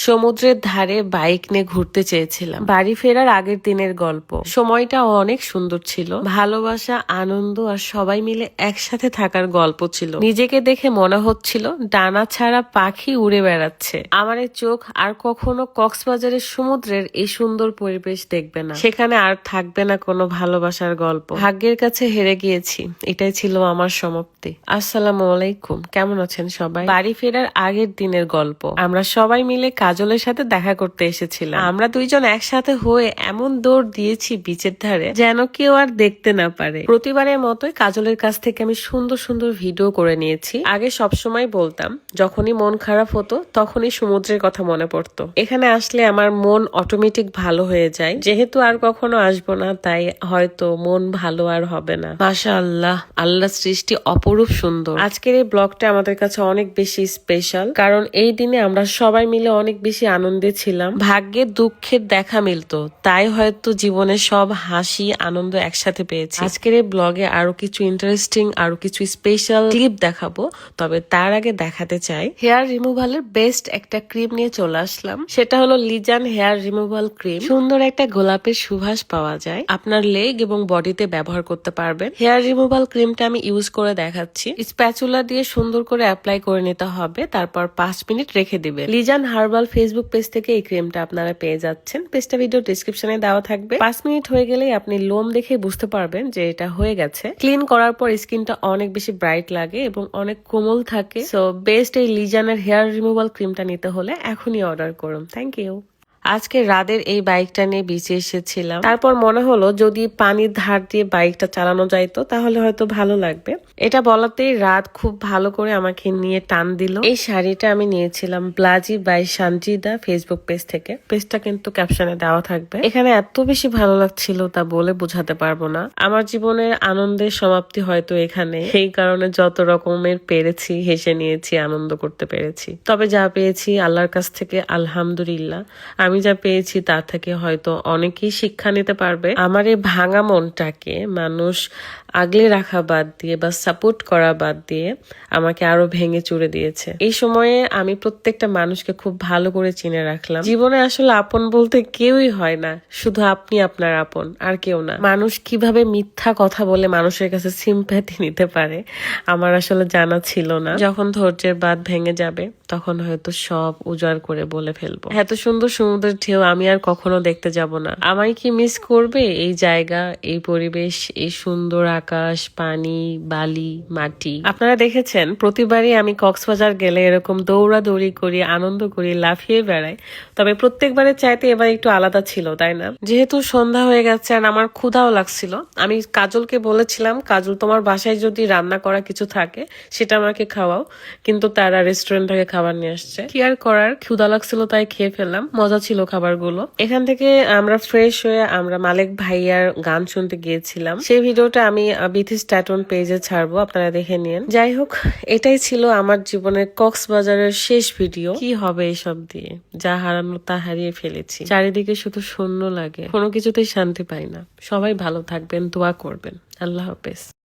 সমুদ্রের ধারে বাইক নিয়ে ঘুরতে চেয়েছিলাম। বাড়ি ফেরার আগের দিনের গল্প। সময়টা অনেক সুন্দর ছিল। ভালোবাসা, আনন্দ আর সবাই মিলে একসাথে থাকার গল্প ছিল। নিজেকে দেখে মনে হচ্ছিল, ডানা ছাড়া পাখি উড়ে বেড়াচ্ছে। আমার চোখ আর কখনো কক্সবাজারের সমুদ্রের এই সুন্দর পরিবেশ দেখবে না। সেখানে আর থাকবে না কোনো ভালোবাসার গল্প। ভাগ্যের কাছে হেরে গিয়েছি। এটাই ছিল আমার সমাপ্তি। আসসালামু আলাইকুম। কেমন আছেন সবাই? বাড়ি ফেরার আগের দিনের গল্প। আমরা সবাই মিলে কাজলের সাথে দেখা করতে এসেছিলাম। আমরা দুইজন একসাথে হয়ে এমন দৌড় দিয়েছি বিচের ধারে, যেন কেউ আর দেখতে না পারে। প্রতিবারের মতোই কাজলের কাছ থেকে আমি সুন্দর সুন্দর ভিডিও করে নিয়েছি। আগে সবসময় বলতাম, যখনই মন খারাপ হতো, তখনই সমুদ্রের কথা মনে পড়তো। এখানে আসলে আমার মন অটোমেটিক ভালো হয়ে যায়। যেহেতু আর কখনো আসব না, তাই হয়তো মন ভালো আর হবে না। মাশা আল্লাহ আল্লাহ সৃষ্টি অপরূপ সুন্দর। আজকের এই ব্লগটা আমাদের কাছে অনেক বেশি স্পেশাল কারণ এই দিনে আমরা সবাই মিলে অনেক বেশি আনন্দে ছিলাম। ভাগ্যে দুঃখের দেখা মিলতো তাই হয়তো জীবনে সব হাসি আনন্দ একসাথে পেয়েছি। আজকের এই ব্লগে আরও কিছু ইন্টারেস্টিং আরও কিছু স্পেশাল ক্লিপ দেখাবো তবে তার আগে দেখাতে চাই। হেয়ার রিমুভালের বেস্ট একটা ক্রিম নিয়ে চলে আসলাম। সেটা হলো লিজান হেয়ার রিমুভাল ক্রিম সুন্দর একটা গোলাপের সুভাষ পাওয়া যায়। আপনার লেগ এবং বডিতে ব্যবহার করতে পারবেন। হেয়ার রিমুভাল ক্রিমটা আমি ইউজ করে দেখাচ্ছি। স্প্যাচুলা দিয়ে সুন্দর করে অ্যাপ্লাই করে নিতে হবে তারপর পাঁচ মিনিট রেখে দিবেন। লিজান হার্বাল ফেসবুক পেজ থেকে এই ক্রিমটা আপনারা পেয়ে যাচ্ছেন। পেজটা ভিডিও ডিসক্রিপশনে দেওয়া থাকবে। পাঁচ মিনিট হয়ে গেলেই আপনি লোম দেখে বুঝতে পারবেন যে এটা হয়ে গেছে। ক্লিন করার পর স্কিনটা অনেক বেশি ব্রাইট লাগে এবং অনেক কোমল থাকে। সো বেস্ট এই লিজানের হেয়ার রিমুভাল ক্রিমটা নিতে হলে এখনই অর্ডার করুন। থ্যাংক ইউ আজকে রাদের এই বাইকটা নিয়ে বিচে এসেছিলাম। তারপর মনে হলো যদি পানির ধার দিয়ে বাইকটা চালানো যাইতো, তাহলে হয়তো ভালো লাগবে। এটা বলাতেই রাত খুব ভালো করে আমাকে নিয়ে টান দিল। এই শাড়িটা আমি নিয়েছিলাম ব্লাজি বাই সানজিদা ফেসবুক পেজ থেকে। পেজটা কিন্তু ক্যাপশনে দেওয়া থাকবে। এখানে এত বেশি ভালো লাগছিল তা বলে বোঝাতে পারব না। আমার জীবনের আনন্দের সমাপ্তি হয়তো এখানে। এই কারণে যত রকমের পেরেছি, হেসে নিয়েছি, আনন্দ করতে পেরেছি। তবে যা পেয়েছি আল্লাহর কাছ থেকে, আলহামদুলিল্লাহ। আমি যা পেয়েছি তা থেকে হয়তো অনেকেই শিক্ষা নিতে পারবে। আমার এই ভাঙা মনটাকে মানুষ আগলে রাখা বাদ দিয়ে বা সাপোর্ট করা বাদ দিয়ে আমাকে আরও ভেঙে চুরে দিয়েছে। এই সময়ে আমি প্রত্যেকটা মানুষকে খুব ভালো করে চিনে রাখলাম। জীবনে আসলে আপন বলতে কেউই হয় না। শুধু আপনি আপনার আপন, আর কেউ না। মানুষ কীভাবে মিথ্যা কথা বলে মানুষের কাছে সিম্প্যাথি নিতে পারে, আমার আসলে জানা ছিল না। যখন ধৈর্যের বাদ ভেঙে যাবে, তখন হয়তো সব উজাড় করে বলে ফেলব। এত সুন্দর সমুদ্রের ঢেউ আমি আর কখনো দেখতে যাব না। আমায় কি মিস করবে? এই জায়গা, এই পরিবেশ, এই সুন্দর আকাশ, পানি, বালি, মাটি। আপনারা দেখেছেন, প্রতিবারই আমি কক্সবাজার গেলে এরকম দৌড়াদৌড়ি করি, আনন্দ করি, লাফিয়ে বেড়াই। তবে প্রত্যেকবারের চাইতে এবার একটু আলাদা ছিল, তাই না? যেহেতু সন্ধ্যা হয়ে গেছে আর আমার ক্ষুধাও লাগছিল, আমি কাজলকে বলেছিলাম, কাজল, তোমার বাসায় যদি রান্না করা কিছু থাকে, সেটা আমাকে খাওয়াও। কিন্তু তারা রেস্টুরেন্ট থেকে খাবার নিয়ে আসছে। কি আর করার? ক্ষুধা লাগছিল, তাই খেয়ে ফেললাম। মজা ছিল খাবারগুলো। এখান থেকে আমরা ফ্রেশ হয়ে আমরা মালিক ভাইয়ার গান শুনতে গিয়েছিলাম। সেই ভিডিওটা আমি বিথি পেজে ছাড়বো, আপনারা দেখে নিন। যাই হোক, এটাই ছিল আমার জীবনের কক্সবাজারের শেষ ভিডিও। কি হবে এসব দিয়ে? যা হারানো তা হারিয়ে ফেলেছি। চারিদিকে শুধু শূন্য লাগে। কোনো কিছুতেই শান্তি পাই না। সবাই ভালো থাকবেন, দোয়া করবেন। আল্লাহ হাফেজ।